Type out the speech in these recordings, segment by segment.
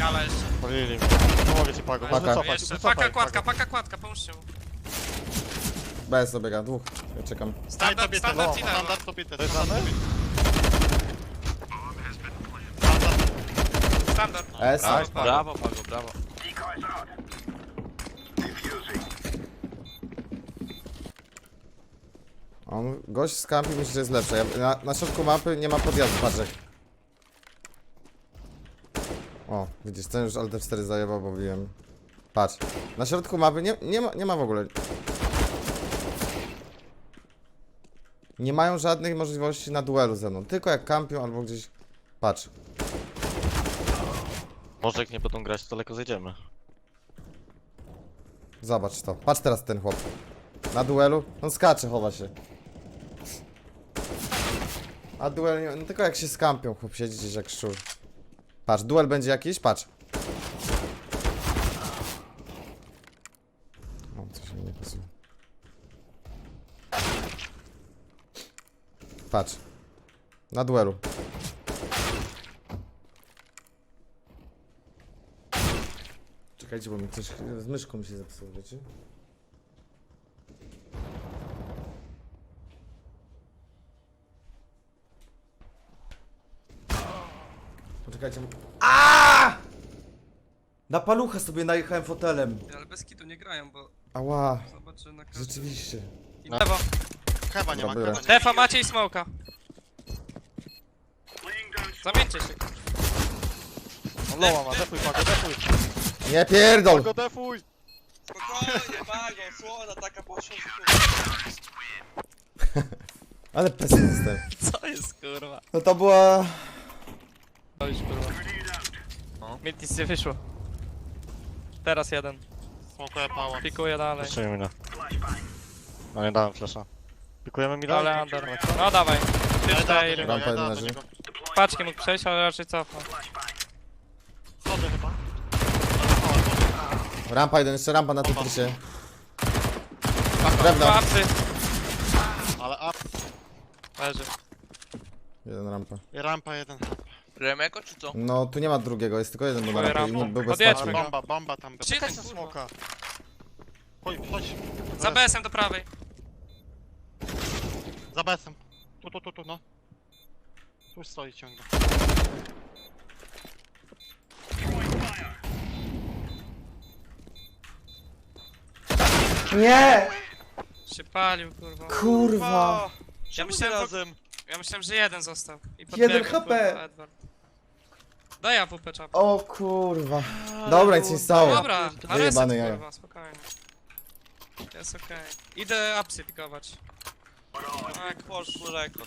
Gala jeszcze. Palili mnie. Pomogę ci pago. Paka. Wycofać, Jeszcze. wycofaj, Paka kładka, paka kładka, pomóżcie mu. Bez dobiega, dwóch. Ja czekam. Daj Standard, tobie standard to. i lewo. Standard to bite. Dojrzamy? Standard. S. Brawo. Brawo, Pago, brawo. On, gość z kampi myśli, że jest lepszy. Ja, na, na środku mapy nie ma podjazdu, patrzek. O, widzisz, ten już Alt 4 zajebał, bo wiem. Patrz. Na środku mapy nie, nie, ma, nie ma w ogóle. Nie mają żadnych możliwości na duelu ze mną. Tylko jak kampią albo gdzieś. Patrz. Może jak nie będą grać, to daleko zejdziemy. Zobacz to. Patrz teraz ten chłop. Na duelu. On skacze, chowa się. A duel nie... No tylko jak się skampią, chłop siedzi gdzieś jak szczur. Patrz, duel będzie jakiś? Patrz. Coś nie pasuje. Patrz. Na duelu. Czekajcie, bo mi coś z myszką się zepsuło, wiecie? Poczekajcie. A! Na palucha sobie najechałem fotelem. Ale bez kitu nie grają, bo Ała, zobaczę na każdym. rzeczywiście. I lewo. Chyba nie ma, Dobra. chyba nie. Defa macie i smoka. Zamieńcie się. On loła ma, defuj pago, defuj. Nie pierdol! Pago, defuj! Spokojnie, Pago, słona taka poszła. Ale pesy jestem. Co jest kurwa? No to była... Mid nic nie wyszło. Teraz jeden. Smokuję pała. Pikuję dalej. Jeszcze mi No nie dałem flasha. Pikujemy mi Ale dalej? under. No dawaj. Ty cztery. Rampa jeden leży. Paczki mógł przejść, ale raczej cofnął. Schody chyba. Rampa jeden, jeszcze rampa na Tetrisie. Drewno. Łapy. Ale up. Leży. Jeden rampa. I rampa jeden. Remeko czy co? No tu nie ma drugiego, jest tylko jeden, bo na Twoja rampie i rampa. nie był bez Podjedźmy. Bomba, bomba tam. Gdzie Czekaj ten, na kurwa? smoka. Chodź, chodź. Za BS-em do prawej. Za besem. Tu, tu, tu, tu, no. Tu stoi ciągle. Nie! Się palił kurwa. Kurwa! Ja myślałem, w- razem. ja myślałem, że jeden został. I Jeden podbiegł, HP. kurwa, Edward. Daj AWP czap. O kurwa. Dobra, nic nie stało. Dobra, na Wyjebane reset jaja. kurwa, spokojnie. Jest okej. Idę apsy pikować. Tak, poszło lekko.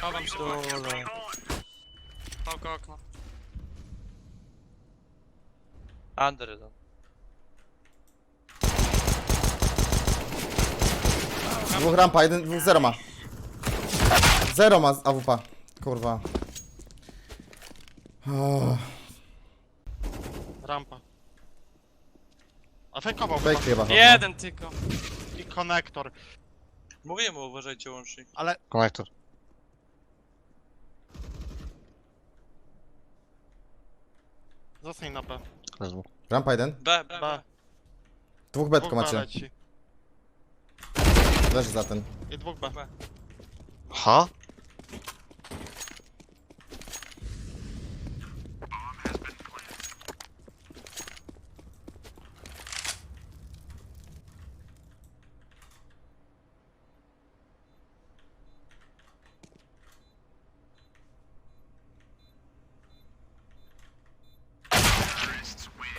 Chowam się. Oko, okno. Under jeden. Dwóch rampa, jeden, dwóch zero ma. Zero ma z AWP. Kurwa. Oh, Rampa. A fejkował fake chyba. chyba. Jeden tylko. I konektor. Mówiłem, uważajcie łącznik. Ale... Konektor. Zostań na B. Rampa jeden. B, B, B. B. Dwóch betko Dwóch B macie. leci. Leży za ten. I dwóch B. B. Ha?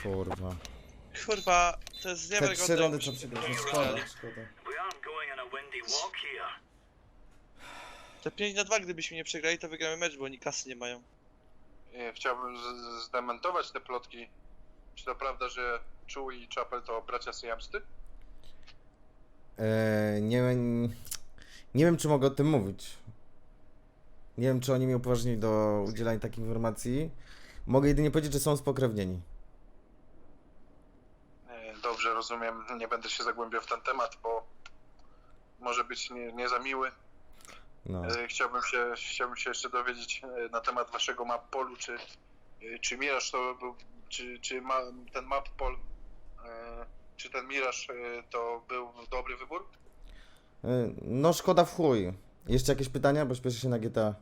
Kurwa. Kurwa, to jest Te trzy niewiarygodne. rundy co przegraliśmy. Szkoda, szkoda. Te 5 na 2 gdybyśmy nie przegrali, to wygramy mecz, bo oni kasy nie mają. Nie, chciałbym z- zdementować te plotki. Czy to prawda, że Chu i Chapel to bracia syjamscy? Eee, nie, nie wiem, czy mogę o tym mówić. Nie wiem, czy oni mnie upoważnili do udzielania takich informacji. Mogę jedynie powiedzieć, że są spokrewnieni. Dobrze, rozumiem. Nie będę się zagłębiał w ten temat, bo może być nie, nie za miły. No. E, Chciałbym się, chciałbym się jeszcze dowiedzieć e, na temat waszego map polu, czy, e, czy Miraż to był, czy, czy ma, ten map pol, czy ten Miraż to był dobry wybór? No szkoda w chuj. Jeszcze jakieś pytania? Bo śpieszę się na GTA.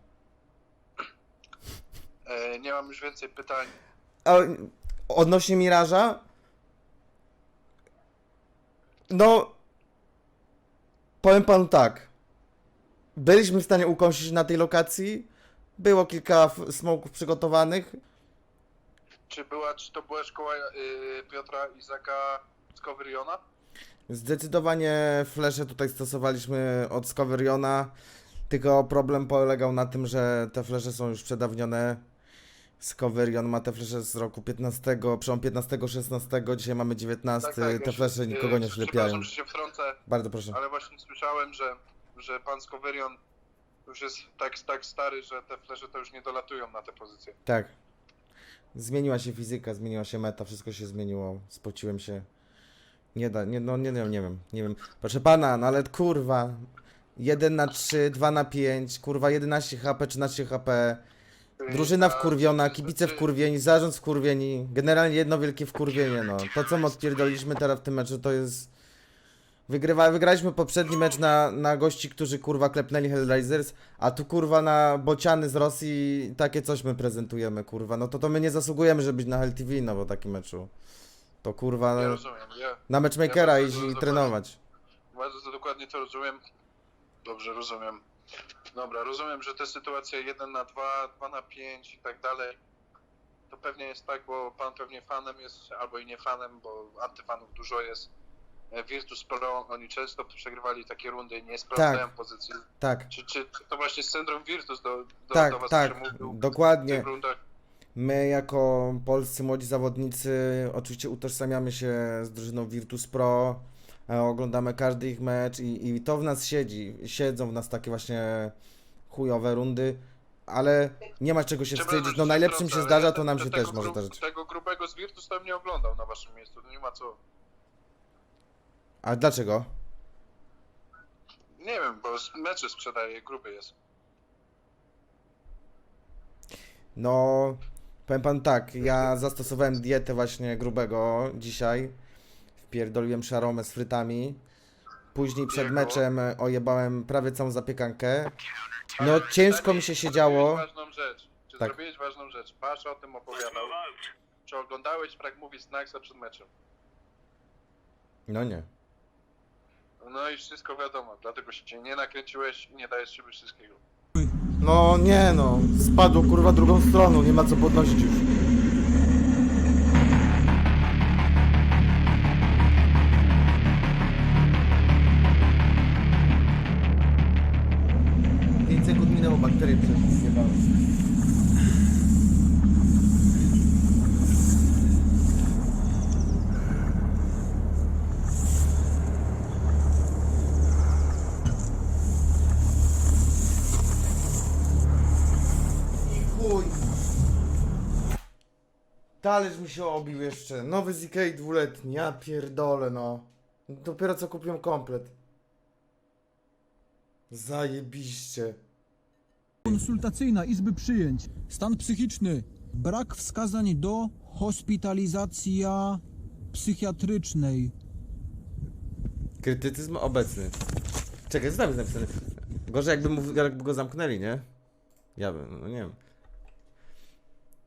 Nie mam już więcej pytań. A odnośnie Miraża? No. Powiem panu tak. Byliśmy w stanie ukąsić na tej lokacji. Było kilka f- smoków przygotowanych. Czy, była, czy to była szkoła e, Piotra Izaka z Coveryona? Zdecydowanie flesze tutaj stosowaliśmy od Scoveriona. Tylko problem polegał na tym, że te flesze są już przedawnione. Scoverion ma te flesze z roku 15, przełom 15-16, dzisiaj mamy 19. Tak, tak, te flesze nikogo nie e, ślepiają. Przepraszam, że się wtrącę, Bardzo proszę. ale właśnie słyszałem, że, że pan Scoverion już jest tak, tak stary, że te flesze to już nie dolatują na te pozycje. Tak. Zmieniła się fizyka, zmieniła się meta, wszystko się zmieniło. Spociłem się. Nie da, nie, no nie wiem, nie wiem, nie wiem. Proszę pana, no ale kurwa. 1 na 3, 2 na 5, kurwa 11 HP, 13 HP. Drużyna wkurwiona, kibice wkurwieni, zarząd wkurwieni. Generalnie jedno wielkie wkurwienie, no. To co my odpierdoliliśmy teraz w tym meczu to jest... Wygrywa, wygraliśmy poprzedni mecz na, na gości, którzy kurwa klepnęli Hellraisers, a tu kurwa na bociany z Rosji takie coś my prezentujemy, kurwa. No to to my nie zasługujemy, żeby być na Hell TV, no bo taki meczu. To kurwa Ja rozumiem, ja na matchmakera ja iść i trenować. bardzo dokładnie to rozumiem. Dobrze, rozumiem. Dobra, rozumiem, że te sytuacje 1 na 2, 2 na 5 i tak dalej, to pewnie jest tak, bo pan pewnie fanem jest, albo i nie fanem, bo antyfanów dużo jest. E, Virtus Pro, oni często przegrywali takie rundy i nie sprawdzają pozycji. Tak, Czy, czy to właśnie syndrom Virtus do, do, tak, do was tak, przemówił w dokładnie. tych rundach? My jako polscy młodzi zawodnicy oczywiście utożsamiamy się z drużyną Virtus Pro, oglądamy każdy ich mecz i, i to w nas siedzi. Siedzą w nas takie właśnie chujowe rundy, ale nie ma czego się wstydzić. No najlepszym się zdarza, to nam się też może zdarzyć. Tego grubego z Virtus bym nie oglądał na waszym miejscu, to nie ma co. A dlaczego? Nie wiem, bo mecze sprzedaje, gruby jest. No, powiem pan tak, ja zastosowałem dietę właśnie grubego dzisiaj. Wpierdoliłem szaromę z frytami. Później przed meczem ojebałem prawie całą zapiekankę. No ciężko mi się siedziało. Zrobiłeś ważną rzecz. Czy Tak. zrobiłeś ważną rzecz? Pasz o tym opowiadał. Czy oglądałeś Frag Movie Snacksa przed meczem? No nie. No i wszystko wiadomo, dlatego się nie nakręciłeś i nie dajesz siebie wszystkiego. No nie no, spadło kurwa drugą stroną, nie ma co podnosić już. Talerz mi się obił jeszcze. Nowy ZK dwuletni. Ja pierdolę no. Dopiero co kupiłem komplet. Zajebiście. konsultacyjna Izby Przyjęć. Stan psychiczny. Brak wskazań do hospitalizacja psychiatrycznej. Krytycyzm obecny. Czekaj, co tam jest napisane? Gorzej jakby, mu, jakby go zamknęli, nie? Ja bym, no nie wiem.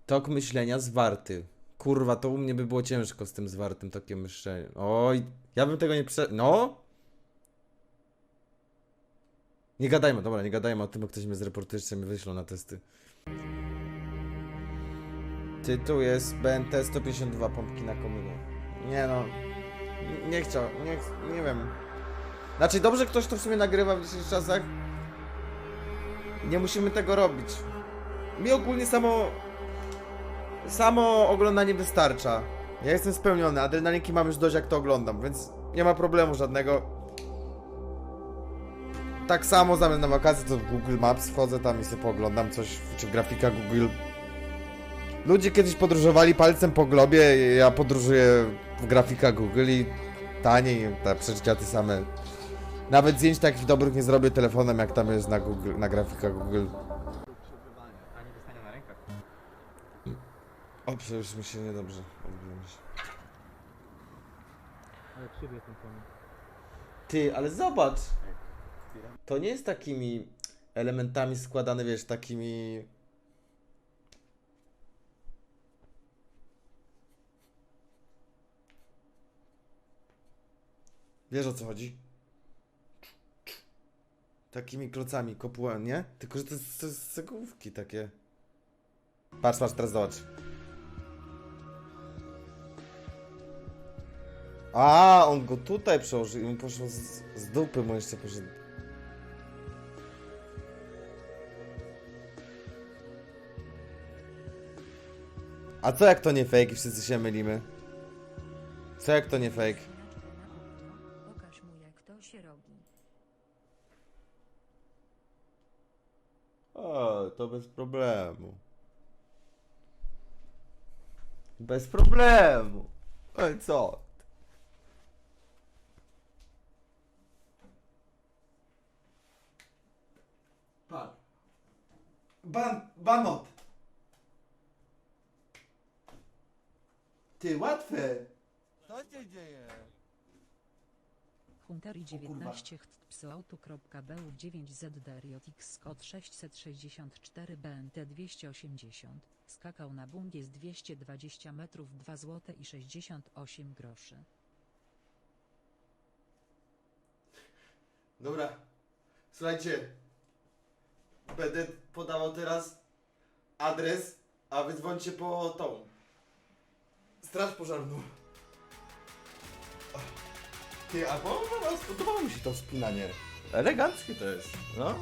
Tok myślenia zwarty. Kurwa, to u mnie by było ciężko z tym zwartym tokiem myślenia. Oj, ja bym tego nie prze... No? Nie gadajmy, dobra, nie gadajmy o tym, bo ktoś mnie jeszcze mnie wyślą na testy. Tytuł jest BNT 152 pompki na komunie. Nie no. Nie- chciał, nie, nie wiem. Znaczy, dobrze ktoś to w sumie nagrywa w dzisiejszych czasach. Nie musimy tego robić. Mi ogólnie samo. Samo oglądanie wystarcza. Ja jestem spełniony, adrenalinki mam już dość jak to oglądam, więc nie ma problemu żadnego. Tak samo zamiast na wakacje to w Google Maps wchodzę tam i sobie pooglądam coś, czy grafika Google. Ludzie kiedyś podróżowali palcem po globie, ja podróżuję w grafika Google i taniej, te przeczycia te same Nawet zdjęć takich dobrych nie zrobię telefonem, jak tam jest na Google, na grafikach Google. O, przecież mi się niedobrze. odbiło mi się. Ty, ale zobacz! To nie jest takimi elementami składane, wiesz, takimi... Wiesz o co chodzi? Takimi klocami, kopułami, nie? Tylko, że to jest, jest cegłówki takie. Patrz, patrz, teraz zobacz. A, on go tutaj przełożył i mu poszło z, z dupy mu jeszcze poszedł. A co jak to nie fake i wszyscy się mylimy? Co jak to nie fake? Pokaż mu jak to się robi. O, to bez problemu. Bez problemu. Ej, co? Pan. Ban, banot. Ty, łatwe. Co się dzieje? Hunteri 19 psoautu.bu 9 zdriotx kod 664 BNT 280 skakał na bungie z 220 metrów 2 zł i 68 groszy. Dobra. Słuchajcie będę podawał teraz adres, a wy dzwońcie po tą. Straż pożarną. Ty, a po no, spodobało mi się to wspinanie. Eleganckie to jest, no.